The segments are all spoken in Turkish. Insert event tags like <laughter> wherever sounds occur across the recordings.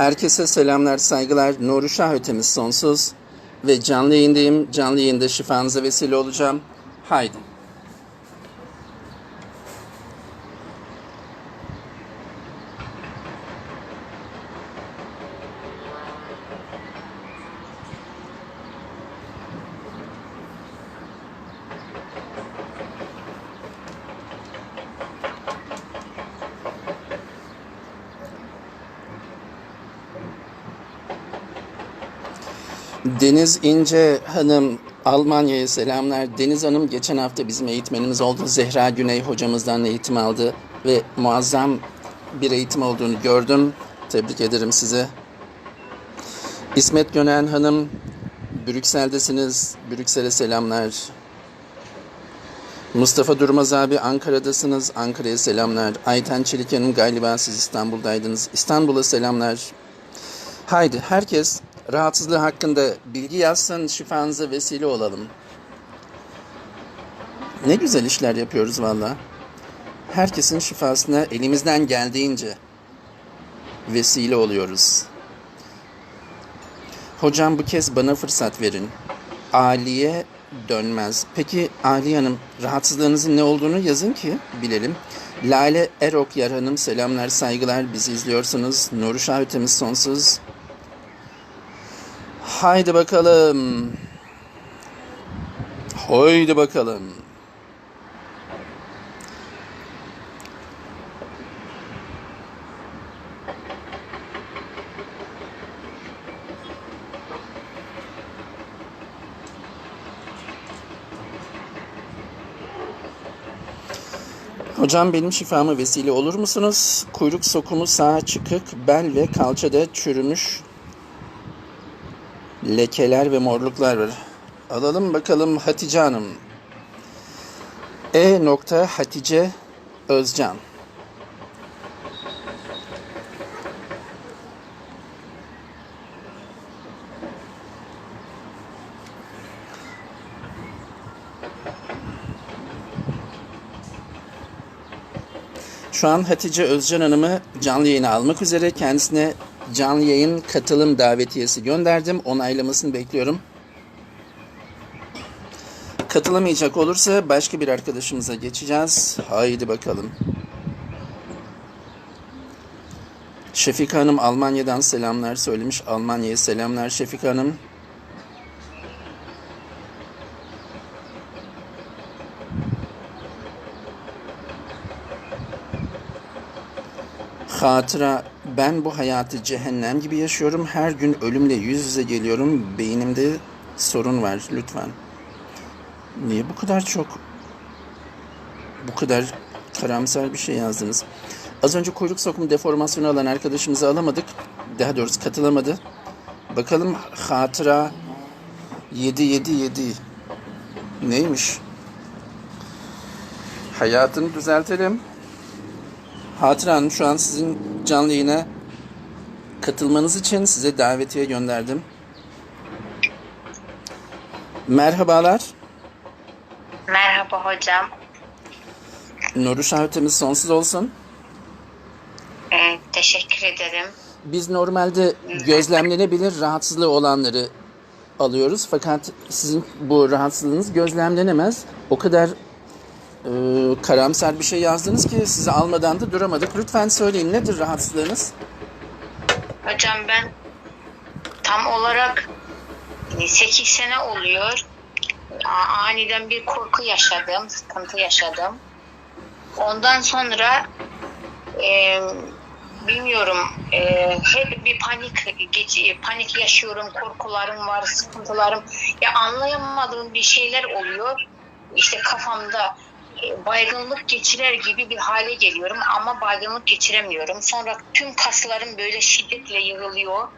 Herkese selamlar, saygılar. Nuri Şah ötemiz sonsuz. Ve canlı yayındayım. Canlı yayında şifanıza vesile olacağım. Haydi. Deniz İnce Hanım Almanya'ya selamlar. Deniz Hanım geçen hafta bizim eğitmenimiz oldu. Zehra Güney hocamızdan eğitim aldı ve muazzam bir eğitim olduğunu gördüm. Tebrik ederim size. İsmet Gönen Hanım Brüksel'desiniz. Brüksel'e selamlar. Mustafa Durmaz abi Ankara'dasınız. Ankara'ya selamlar. Ayten Çelik Hanım galiba siz İstanbul'daydınız. İstanbul'a selamlar. Haydi herkes rahatsızlığı hakkında bilgi yazsın, şifanıza vesile olalım. Ne güzel işler yapıyoruz valla. Herkesin şifasına elimizden geldiğince vesile oluyoruz. Hocam bu kez bana fırsat verin. Aliye dönmez. Peki Aliye Hanım rahatsızlığınızın ne olduğunu yazın ki bilelim. Lale Erok Yar Hanım selamlar saygılar bizi izliyorsunuz. Nuri Şah ötemiz sonsuz. Haydi bakalım. Haydi bakalım. Hocam benim şifama vesile olur musunuz? Kuyruk sokumu sağa çıkık, bel ve kalçada çürümüş lekeler ve morluklar var. Alalım bakalım Hatice Hanım. E nokta Hatice Özcan. Şu an Hatice Özcan Hanım'ı canlı yayına almak üzere kendisine canlı yayın katılım davetiyesi gönderdim. Onaylamasını bekliyorum. Katılamayacak olursa başka bir arkadaşımıza geçeceğiz. Haydi bakalım. Şefika Hanım Almanya'dan selamlar söylemiş. Almanya'ya selamlar Şefika Hanım. Hatıra ben bu hayatı cehennem gibi yaşıyorum. Her gün ölümle yüz yüze geliyorum. Beynimde sorun var lütfen. Niye bu kadar çok bu kadar karamsar bir şey yazdınız? Az önce kuyruk sokumu deformasyonu alan arkadaşımızı alamadık. Daha doğrusu katılamadı. Bakalım hatıra 777 neymiş? Hayatını düzeltelim. Hatıra Hanım şu an sizin canlı yayına katılmanız için size davetiye gönderdim. Merhabalar. Merhaba hocam. Nuri Şahitemiz sonsuz olsun. Ee, teşekkür ederim. Biz normalde gözlemlenebilir rahatsızlığı olanları alıyoruz. Fakat sizin bu rahatsızlığınız gözlemlenemez. O kadar e, karamsar bir şey yazdınız ki sizi almadan da duramadık. Lütfen söyleyin nedir rahatsızlığınız? Hocam ben tam olarak 8 sene oluyor. Aniden bir korku yaşadım, sıkıntı yaşadım. Ondan sonra e, bilmiyorum e, hep bir panik geç, panik yaşıyorum, korkularım var, sıkıntılarım. Ya anlayamadığım bir şeyler oluyor. İşte kafamda e, baygınlık geçirer gibi bir hale geliyorum ama baygınlık geçiremiyorum. Sonra tüm kaslarım böyle şiddetle yığılıyor.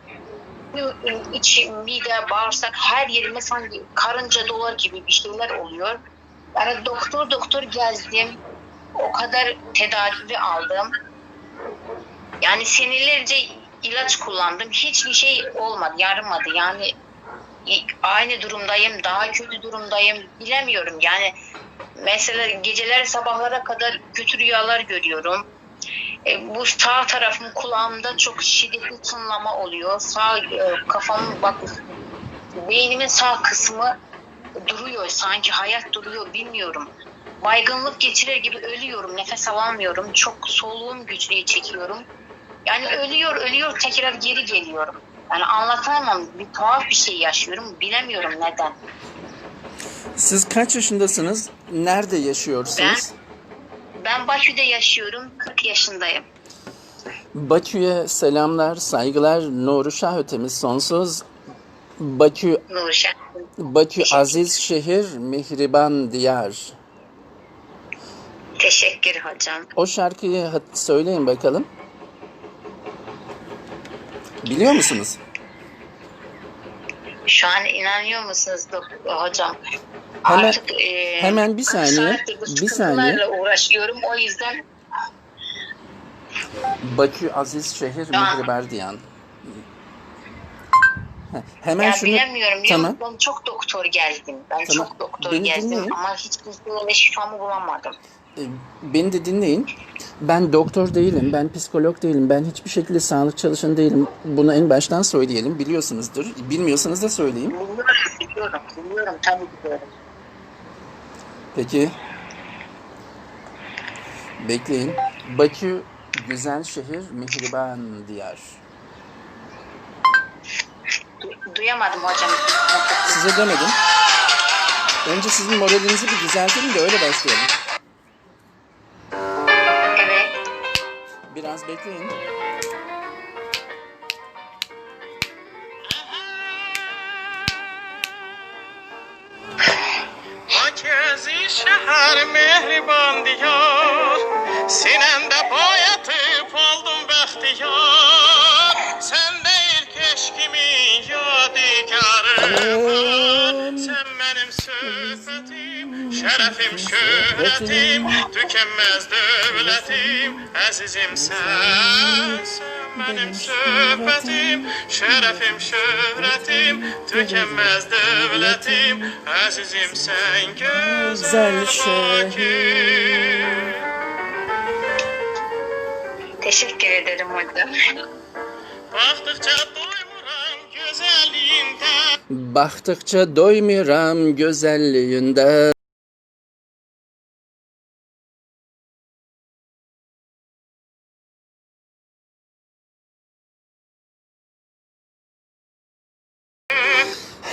İç, mide, bağırsak her yerime sanki karınca dolar gibi bir şeyler oluyor. Yani doktor doktor gezdim. O kadar tedavi aldım. Yani senelerce ilaç kullandım. Hiçbir şey olmadı, yaramadı. Yani aynı durumdayım, daha kötü durumdayım bilemiyorum. Yani mesela geceler sabahlara kadar kötü rüyalar görüyorum. E, bu sağ tarafım kulağımda çok şiddetli tınlama oluyor. Sağ e, kafamın bak beynimin sağ kısmı duruyor. Sanki hayat duruyor bilmiyorum. Baygınlık geçirir gibi ölüyorum. Nefes alamıyorum. Çok soluğum güçlüğü çekiyorum. Yani ölüyor ölüyor tekrar geri geliyorum. Yani anlatamam. Bir tuhaf bir şey yaşıyorum. Bilemiyorum neden. Siz kaç yaşındasınız? Nerede yaşıyorsunuz? Ben Bakü'de yaşıyorum. 40 yaşındayım. Bakü'ye selamlar, saygılar. Nuru Şah ötemiz sonsuz. Bakü, Nurşen. Bakü aziz şehir, mihriban diyar. Teşekkür hocam. O şarkıyı söyleyin bakalım. Biliyor musunuz? Şu an inanıyor musunuz hocam? Hemen- Artık e, hemen bir 40 saniye, bir saniye. uğraşıyorum. O yüzden Bakü aziz şehir. Heh, Hemen ya şunu... bilemiyorum. Tamam. Ben çok doktor gezdim. Ben Tamam. çok doktor Beni gezdim dinleyin. ama hiçbir şeyle şifamı bulamadım. E, Beni de dinleyin. Ben doktor değilim, ben psikolog değilim, ben hiçbir şekilde sağlık çalışanı değilim. Bunu en baştan söyleyelim, biliyorsunuzdur. Bilmiyorsanız da söyleyeyim. Biliyorum, biliyorum, biliyorum. Tabii biliyorum. Peki. Bekleyin. Bakü güzel şehir, mihriban diyar. Du- duyamadım hocam. Size demedim. Önce sizin moralinizi bir düzeltelim de öyle başlayalım. Biraz bekleyin. Merkezi şehir mehriban diyar Sinemde boyatıp oldum bəxtiyar Sen değil keşkimin yadigarı var Sen benim söhbetim Şerefim şöhretim Tükenmez devletim Azizim sen Sen benim söhbetim Şerefim şöhretim Tükenmez devletim Azizim sen güzel Güzel şehir. Bakü Teşekkür ederim hocam. Baktıkça doymuram güzelliğinden Baktıkça doymuram güzelliğinde.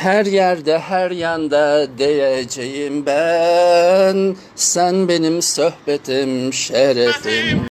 Her yerde her yanda diyeceğim ben. Sen benim sohbetim şerefim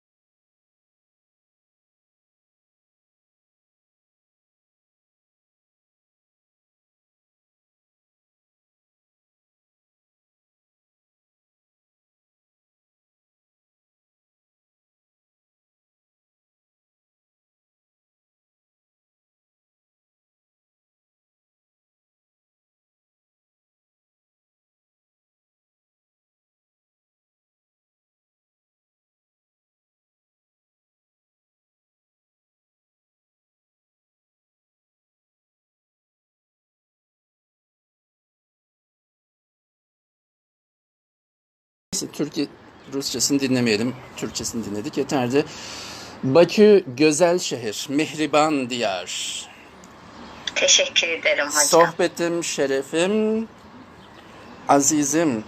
Neyse, Türkiye Rusçasını dinlemeyelim. Türkçesini dinledik yeterdi. Bakü güzel şehir, mihriban diyar. Teşekkür ederim hocam. Sohbetim, şerefim, azizim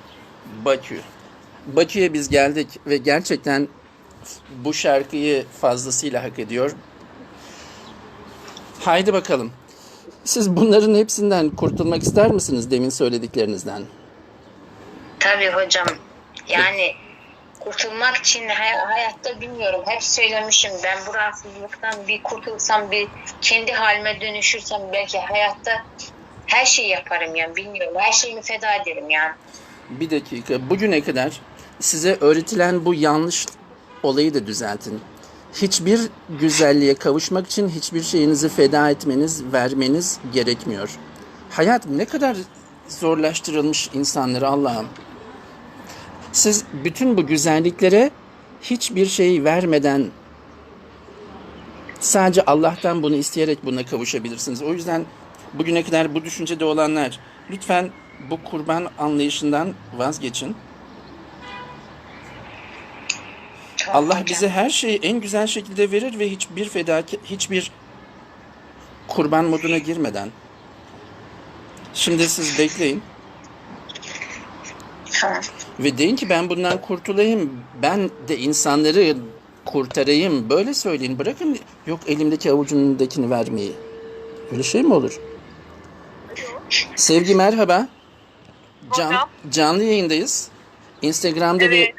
Bakü. Bakü'ye biz geldik ve gerçekten bu şarkıyı fazlasıyla hak ediyor. Haydi bakalım. Siz bunların hepsinden kurtulmak ister misiniz demin söylediklerinizden? Tabii hocam. Yani kurtulmak için hay- hayatta bilmiyorum. Hep söylemişim ben bu rahatsızlıktan bir kurtulsam bir kendi halime dönüşürsem belki hayatta her şeyi yaparım yani bilmiyorum. Her şeyimi feda ederim yani. Bir dakika. Bugüne kadar size öğretilen bu yanlış olayı da düzeltin. Hiçbir güzelliğe kavuşmak için hiçbir şeyinizi feda etmeniz, vermeniz gerekmiyor. Hayat ne kadar zorlaştırılmış insanları Allah'ım. Siz bütün bu güzelliklere hiçbir şey vermeden sadece Allah'tan bunu isteyerek buna kavuşabilirsiniz. O yüzden bugüne kadar bu düşüncede olanlar lütfen bu kurban anlayışından vazgeçin. Allah bize her şeyi en güzel şekilde verir ve hiçbir fedaki hiçbir kurban moduna girmeden. Şimdi siz bekleyin. Ve deyin ki ben bundan kurtulayım. Ben de insanları kurtarayım. Böyle söyleyin. Bırakın yok elimdeki avucundakini vermeyi. Öyle şey mi olur? Sevgi merhaba. Can, canlı yayındayız. Instagram'da ve Evet.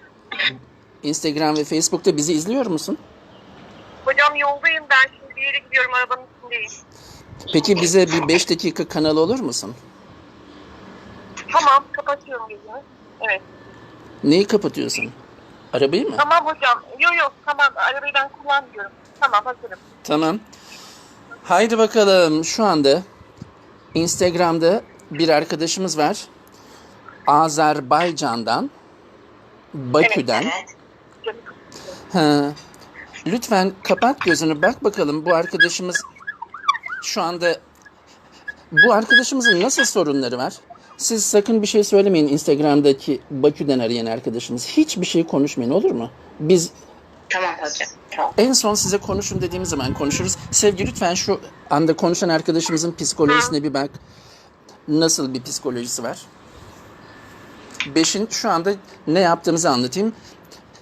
Instagram ve Facebook'ta bizi izliyor musun? Hocam yoldayım ben şimdi bir yere gidiyorum arabanın içindeyim. Peki bize bir 5 dakika kanal olur musun? Tamam kapatıyorum gözümü. Evet. Neyi kapatıyorsun? Arabayı mı? Tamam hocam. Yok yok tamam arabayı ben kullanmıyorum. Tamam hazırım. Tamam. Haydi bakalım şu anda Instagram'da bir arkadaşımız var. Azerbaycan'dan, Bakü'den. Evet. Canım. Ha. Lütfen kapat gözünü bak bakalım bu arkadaşımız şu anda bu arkadaşımızın nasıl sorunları var? Siz sakın bir şey söylemeyin Instagram'daki Bakü'den arayan arkadaşımız. Hiçbir şey konuşmayın olur mu? Biz Tamam hocam. Tamam. en son size konuşun dediğimiz zaman konuşuruz. Sevgi lütfen şu anda konuşan arkadaşımızın psikolojisine bir bak. Nasıl bir psikolojisi var? Beşin şu anda ne yaptığımızı anlatayım.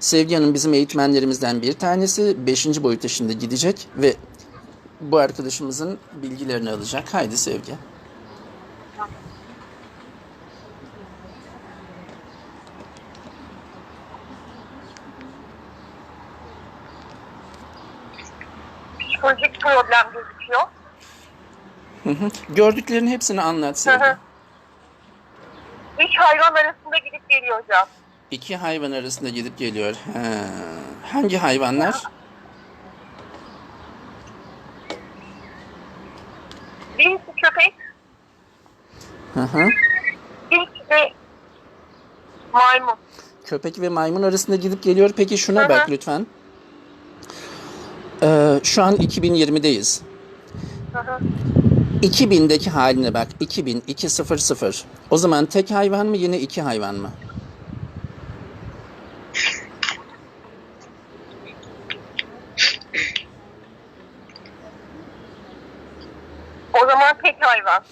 Sevgi Hanım bizim eğitmenlerimizden bir tanesi. Beşinci boyuta şimdi gidecek ve bu arkadaşımızın bilgilerini alacak. Haydi Sevgi. Psikolojik problem gözüküyor. Hı hı. Gördüklerinin hepsini anlat Hı hı. İş hayvan arasında gidip geliyor hocam. İki hayvan arasında gidip geliyor. Ha. Hangi hayvanlar? Birisi köpek, Hı hı. birisi de maymun. Köpek ve maymun arasında gidip geliyor. Peki şuna Hı hı. bak lütfen. Ee, şu an 2020'deyiz. Hı hı. 2000'deki haline bak. 2000, 200. O zaman tek hayvan mı yine iki hayvan mı? O zaman tek hayvan.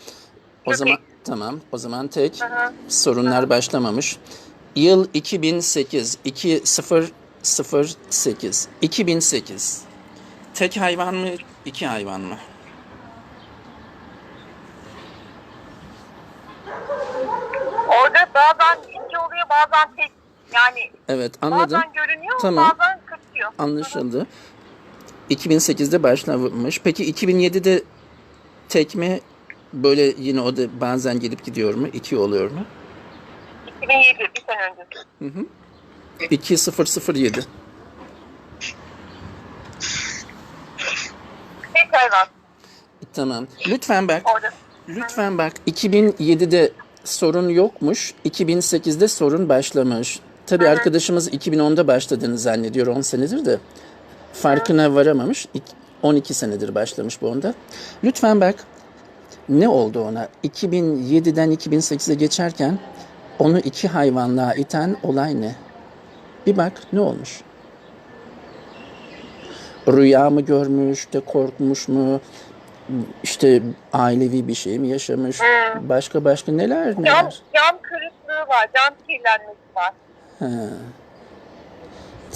O Köpek. zaman tamam. O zaman tek. Hı. Sorunlar başlamamış. Yıl 2008. 2008. 2008. Tek hayvan mı, iki hayvan mı? Orada bazen iki oluyor bazen tek. Yani Evet, anladım. bazen görünüyor Tamam. bazen kaçıyor. Anlaşıldı. 2008'de başlamış. Peki 2007'de tek mi? Böyle yine o da bazen gelip gidiyor mu? İki oluyor mu? 2007 bir sene önce. 2007. Tek hayvan Tamam. Lütfen bak. orada. Lütfen bak. 2007'de sorun yokmuş. 2008'de sorun başlamış. Tabii arkadaşımız 2010'da başladığını zannediyor 10 senedir de. Farkına varamamış. İk- 12 senedir başlamış bu onda. Lütfen bak. Ne oldu ona? 2007'den 2008'e geçerken onu iki hayvanlığa iten olay ne? Bir bak ne olmuş? Rüya mı görmüş de korkmuş mu? İşte ailevi bir şey mi yaşamış? Başka başka neler Cam, neler? cam kırıklığı var, cam kirlenmesi var. Ha.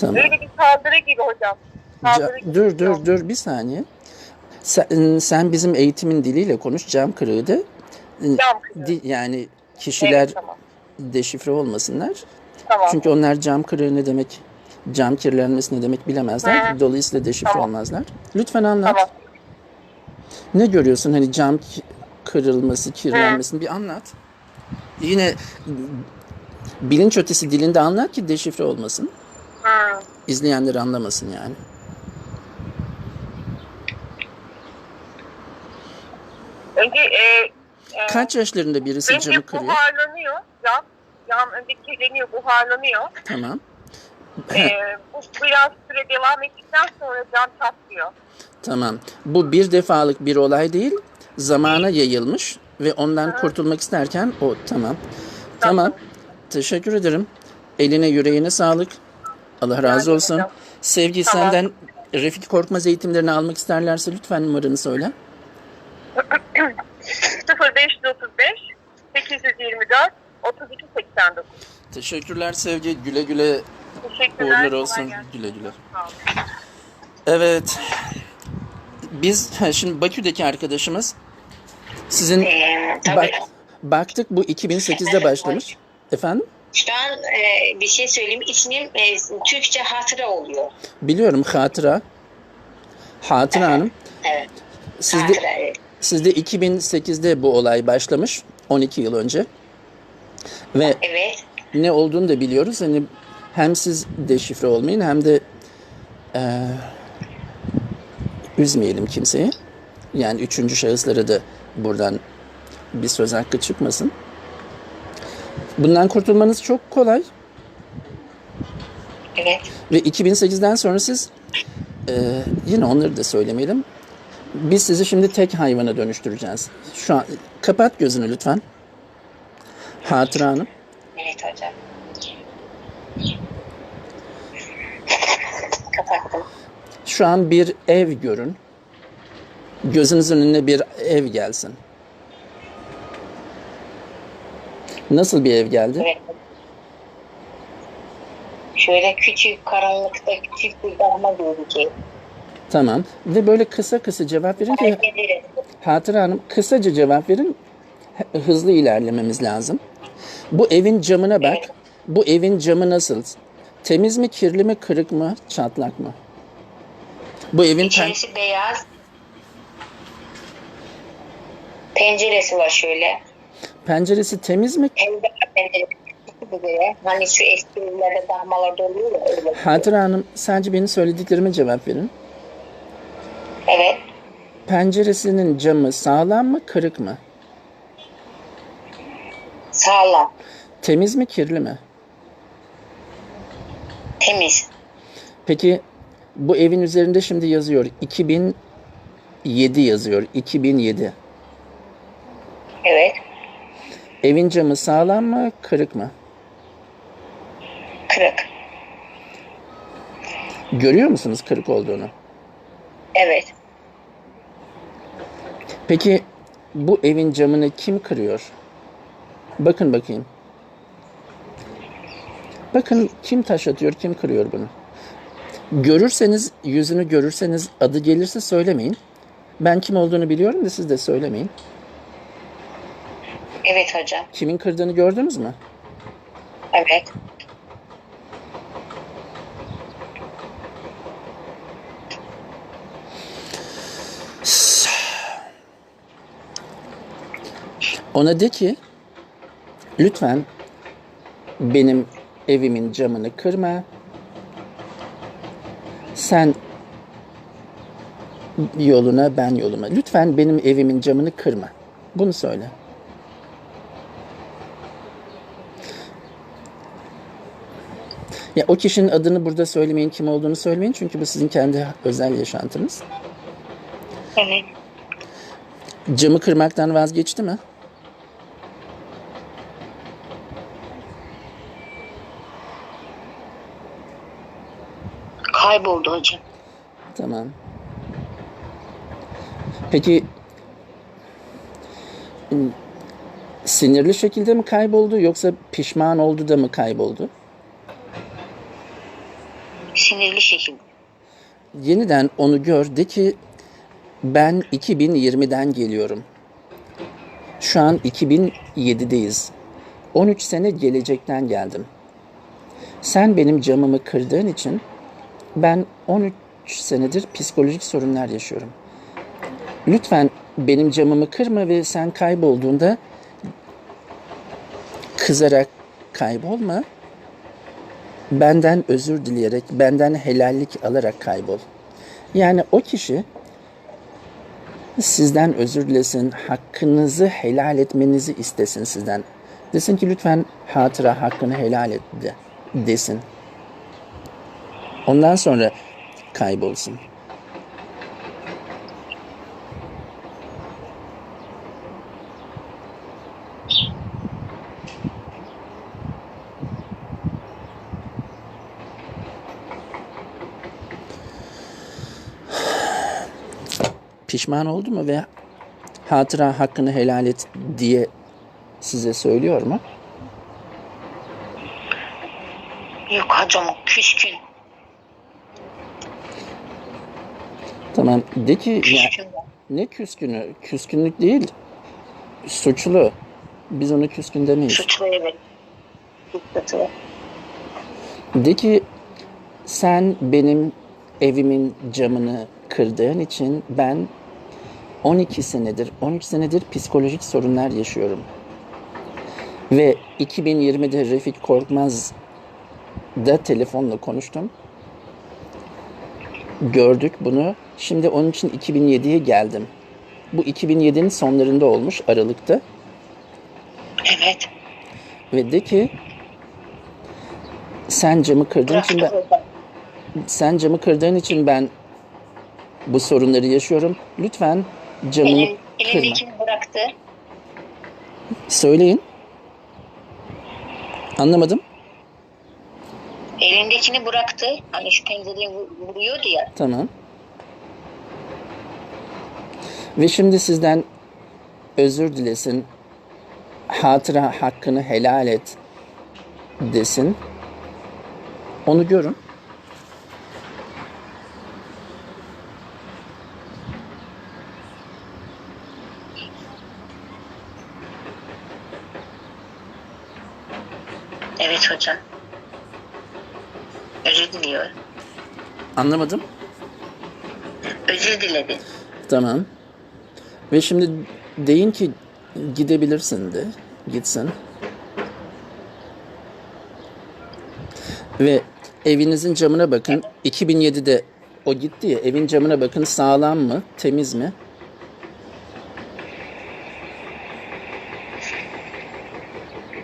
Tamam. Böyle bir saldırı gibi hocam. Saldırı Ca- gibi dur dur yok. dur bir saniye. Sen, sen bizim eğitimin diliyle konuş cam kırığı da. Cam kırığı. Di- yani kişiler Evet, tamam. deşifre olmasınlar. Tamam. Çünkü onlar cam kırığı ne demek, cam kirlenmesi ne demek bilemezler. Hı. Dolayısıyla deşifre Tamam. olmazlar. Lütfen anlat. Tamam. Ne görüyorsun hani cam kırılması, kirlenmesini bir anlat. Yine bilinç ötesi dilinde anlat ki deşifre olmasın. Hı. İzleyenler anlamasın yani. Önce e, e, Kaç yaşlarında birisi önce camı kırıyor? buharlanıyor. Cam, cam önce kirleniyor, buharlanıyor. Tamam. E, <laughs> bu biraz süre devam ettikten sonra cam çatlıyor. Tamam. Bu bir defalık bir olay değil. Zamana yayılmış ve ondan kurtulmak isterken o tamam. Tamam. Teşekkür ederim. Eline yüreğine sağlık. Allah razı ederim olsun. hocam. Sevgi Tamam. senden Refik Korkmaz eğitimlerini almak isterlerse lütfen numaranı söyle. 0535 824 3289. Teşekkürler Sevgi. Güle güle Teşekkürler. uğurlar olsun. Güle güle. Evet. Biz şimdi Bakü'deki arkadaşımız sizin Ee, tabii. bak, baktık bu 2008'de başlamış. Efendim? Şu an e, bir şey söyleyeyim. İsmim e, Türkçe hatıra oluyor. Biliyorum Hatıra. Hatıra Hanım. Evet. Sizde, Hatıra, evet. sizde 2008'de bu olay başlamış. 12 yıl önce. Ve Evet. ne olduğunu da biliyoruz. Hani hem siz deşifre olmayın hem de eee, üzmeyelim kimseyi. Yani üçüncü şahıslara da buradan bir söz hakkı çıkmasın. Bundan kurtulmanız çok kolay. Evet. Ve 2008'den sonra siz eee, yine onları da söylemeyelim. Biz sizi şimdi tek hayvana dönüştüreceğiz. Şu an kapat gözünü lütfen. Hatıra Hanım. Evet hocam. Şu an bir ev görün. Gözünüzün önüne bir ev gelsin. Nasıl bir ev geldi? Evet. Şöyle küçük, karanlıkta küçük bir dağma gözüküyor. Tamam. Ve böyle kısa kısa cevap verin ki. Hatıra Hanım kısaca cevap verin. Hızlı ilerlememiz lazım. Bu evin camına bak. Bu evin camı nasıl? Temiz mi, kirli mi, kırık mı, çatlak mı? Bu evin pen- İçerisi beyaz. Penceresi var şöyle. penceresi temiz mi? Penceresi. Hani şu eski evlerde dağmalarda oluyor ya öyle. Hatıra Hanım sadece benim söylediklerime cevap verin. Evet. Penceresinin camı sağlam mı, kırık mı? Sağlam. Temiz mi, kirli mi? Temiz. Peki bu evin üzerinde şimdi yazıyor 2007 yazıyor. 2007. Evet. Evin camı sağlam mı, kırık mı? Kırık. Görüyor musunuz kırık olduğunu? Evet. Peki bu evin camını kim kırıyor? Bakın bakayım. Bakın kim taş atıyor, kim kırıyor bunu? Görürseniz, yüzünü görürseniz adı gelirse söylemeyin. Ben kim olduğunu biliyorum da siz de söylemeyin. Evet hocam. Kimin kırdığını gördünüz mü? Evet. Ona de ki lütfen benim evimin camını kırma. Sen yoluna ben yoluma. Lütfen benim evimin camını kırma. Bunu söyle. Ya o kişinin adını burada söylemeyin, kim olduğunu söylemeyin çünkü bu sizin kendi özel yaşantınız. Evet. Camı kırmaktan vazgeçti mi? Kayboldu hocam. Tamam. Peki ım, sinirli şekilde mi kayboldu yoksa pişman oldu da mı kayboldu? Sinirli şekilde. Yeniden onu gör de ki ben 2020'den geliyorum. Şu an 2007'deyiz. 13 sene gelecekten geldim. Sen benim camımı kırdığın için ben 13 senedir psikolojik sorunlar yaşıyorum. Lütfen benim camımı kırma ve sen kaybolduğunda kızarak kaybolma. Benden özür dileyerek, benden helallik alarak kaybol. Yani o kişi sizden özür dilesin, hakkınızı helal etmenizi istesin sizden. Desin ki lütfen hatıra hakkını helal et de, desin. Ondan sonra kaybolsun. Pişman oldu mu ve hatıra hakkını helal et diye size söylüyor mu? Yok hacım pişkin. Tamam. De ki ya, ne küskünü? Küskünlük değil. Suçlu. Biz ona küskün demeyiz. Suçlu evet. Suçlu. De ki sen benim evimin camını kırdığın için ben 12 senedir, 12 senedir psikolojik sorunlar yaşıyorum. Ve 2020'de Refik Korkmaz da telefonla konuştum. Gördük bunu. Şimdi onun için 2007'ye geldim. Bu 2007'nin sonlarında olmuş Aralık'ta. Evet. Ve de ki sen camı kırdığın için ben, sen camı kırdığın için ben bu sorunları yaşıyorum. Lütfen camını Elin, kırma. elindekini bıraktı. Söyleyin. Anlamadım. Elindekini bıraktı. Hani şu pencereye vur- vuruyordu ya. Tamam. Ve şimdi sizden özür dilesin. Hatıra hakkını helal et desin. Onu görün. Evet hocam. Özür diliyor. Anlamadım. Özür diledi. Tamam. Ve şimdi deyin ki gidebilirsin de. Gitsin. Ve evinizin camına bakın. 2007'de o gitti ya. Evin camına bakın sağlam mı? Temiz mi?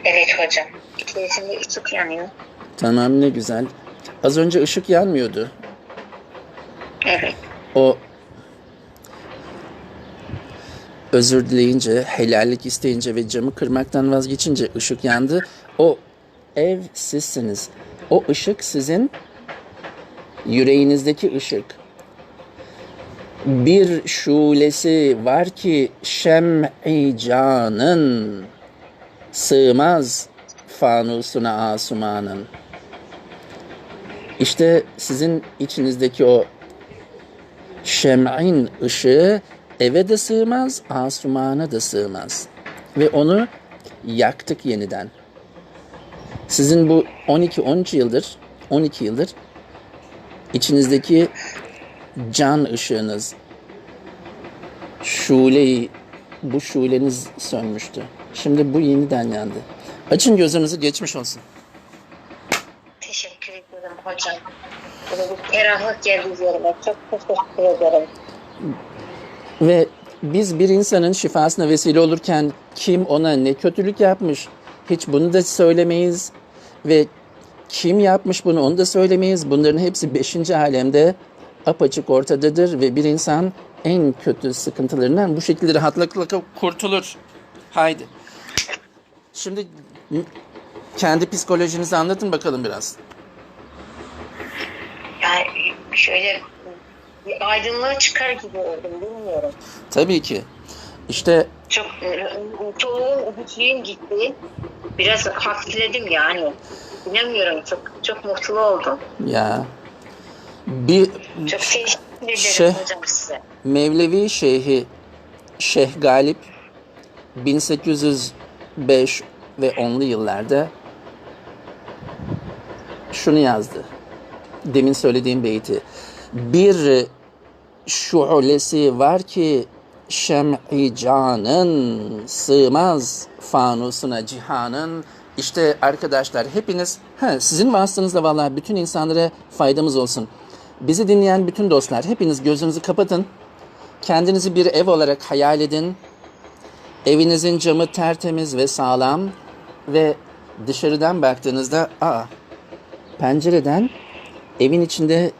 Evet hocam. İçerisinde ışık yanıyor. Tamam ne güzel. Az önce ışık yanmıyordu. Evet. O özür dileyince, helallik isteyince ve camı kırmaktan vazgeçince ışık yandı. O ev sizsiniz. O ışık sizin yüreğinizdeki ışık. Bir şulesi var ki şem-i canın sığmaz fanusuna asumanın. İşte sizin içinizdeki o Şem'in ışığı eve de sığmaz, asumana da sığmaz. Ve onu yaktık yeniden. Sizin bu 12-13 yıldır, 12 yıldır içinizdeki can ışığınız, şuleyi, bu şuleniz sönmüştü. Şimdi bu yeniden yandı. Açın gözünüzü geçmiş olsun. Teşekkür ederim hocam. Böyle bir ferahlık geldi üzerime. Çok teşekkür ederim. Ve biz bir insanın şifasına vesile olurken kim ona ne kötülük yapmış hiç bunu da söylemeyiz. Ve kim yapmış bunu onu da söylemeyiz. Bunların hepsi beşinci alemde apaçık ortadadır ve bir insan en kötü sıkıntılarından bu şekilde rahatlıkla kurtulur. Haydi. Şimdi kendi psikolojinizi anlatın bakalım biraz. Yani şöyle bir aydınlığa çıkar gibi oldum. Bilmiyorum. Tabii ki. İşte Çok çoğu güçlüğüm gitti. Biraz hafifledim yani. Bilemiyorum. Çok çok mutlu oldum. ya bir Çok Şey- size. Mevlevi Şeyhi Şeyh Galip 1805 ve 10'lu yıllarda şunu yazdı. Demin söylediğim beyti. Bir şuulesi var ki şem'i canın sığmaz fanusuna cihanın. İşte arkadaşlar hepiniz he, sizin vasıtanızla vallahi bütün insanlara faydamız olsun. Bizi dinleyen bütün dostlar hepiniz gözünüzü kapatın. Kendinizi bir ev olarak hayal edin. Evinizin camı tertemiz ve sağlam ve dışarıdan baktığınızda aa pencereden evin içinde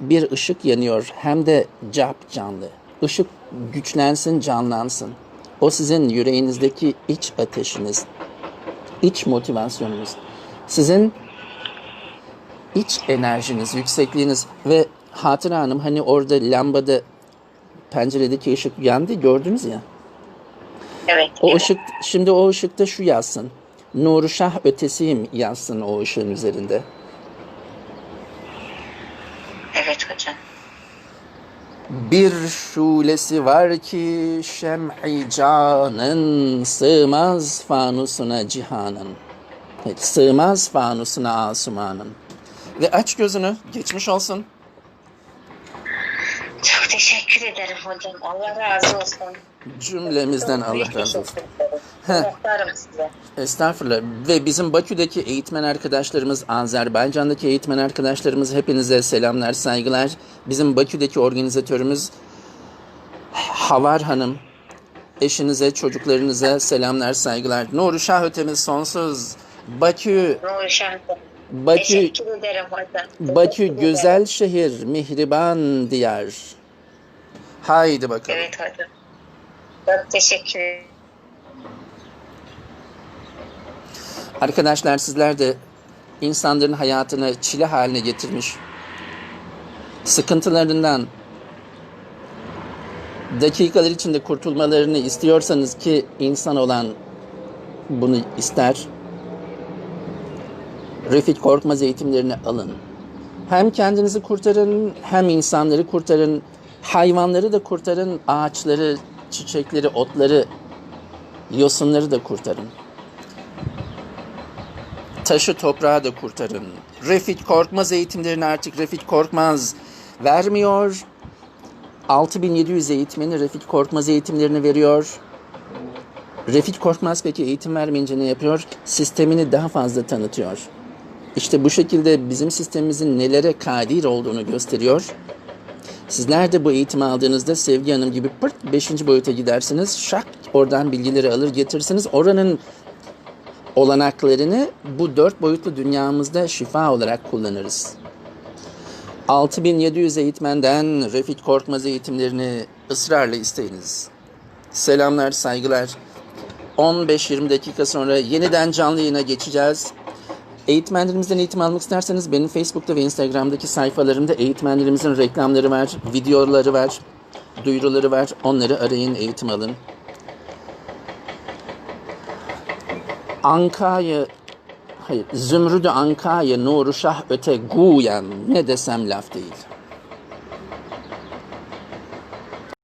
bir ışık yanıyor hem de cap canlı. Işık güçlensin, canlansın. O sizin yüreğinizdeki iç ateşiniz, iç motivasyonunuz. Sizin iç enerjiniz, yüksekliğiniz ve Hatıra Hanım hani orada lambada penceredeki ışık yandı gördünüz ya. Evet. O evet. ışık şimdi o ışıkta şu yazsın. Nuru Şah ötesiyim yazsın o ışığın üzerinde. Evet hocam. Bir şulesi var ki şem'i canın sığmaz fanusuna cihanın. Evet, sığmaz fanusuna asumanın. Ve aç gözünü geçmiş olsun. Çok teşekkür ederim hocam. Allah razı olsun. Cümlemizden Allah Büyük razı olsun. Estağfurullah. Ve bizim Bakü'deki eğitmen arkadaşlarımız, Azerbaycan'daki eğitmen arkadaşlarımız hepinize selamlar, saygılar. Bizim Bakü'deki organizatörümüz Havar Hanım. Eşinize, çocuklarınıza selamlar, saygılar. Nuru Şah ötemiz sonsuz. Bakü, Nuri Şah'ım. Bakü. Bakü güzel şehir, mihriban diyar. Haydi bakalım. Evet hocam. Çok teşekkür ederim. Arkadaşlar sizler de insanların hayatını çile haline getirmiş, sıkıntılarından dakikalar içinde kurtulmalarını istiyorsanız ki insan olan bunu ister. Refik Korkmaz eğitimlerini alın. Hem kendinizi kurtarın, hem insanları kurtarın, hayvanları da kurtarın, ağaçları, çiçekleri, otları, yosunları da kurtarın. Taşı toprağı da kurtarın. Refik Korkmaz eğitimlerini artık Refik Korkmaz vermiyor. 6700 eğitmeni Refik Korkmaz eğitimlerini veriyor. Refik Korkmaz peki eğitim vermeyince ne yapıyor? Sistemini daha fazla tanıtıyor. İşte bu şekilde bizim sistemimizin nelere kadir olduğunu gösteriyor. Sizler de bu eğitimi aldığınızda Sevgi Hanım gibi pırt 5. boyuta gidersiniz. Şak oradan bilgileri alır getirirsiniz. Oranın olanaklarını bu dört boyutlu dünyamızda şifa olarak kullanırız. 6700 eğitmenden Refik Korkmaz eğitimlerini ısrarla isteyiniz. Selamlar, saygılar. 15-20 dakika sonra yeniden canlı yayına geçeceğiz. Eğitmenlerimizden eğitim almak isterseniz benim Facebook'ta ve Instagram'daki sayfalarımda eğitmenlerimizin reklamları var, videoları var, duyuruları var. Onları arayın, eğitim alın. Anka'yı hayır Zümrüdü Anka'yı Nuru Şah öte guyen ne desem laf değil.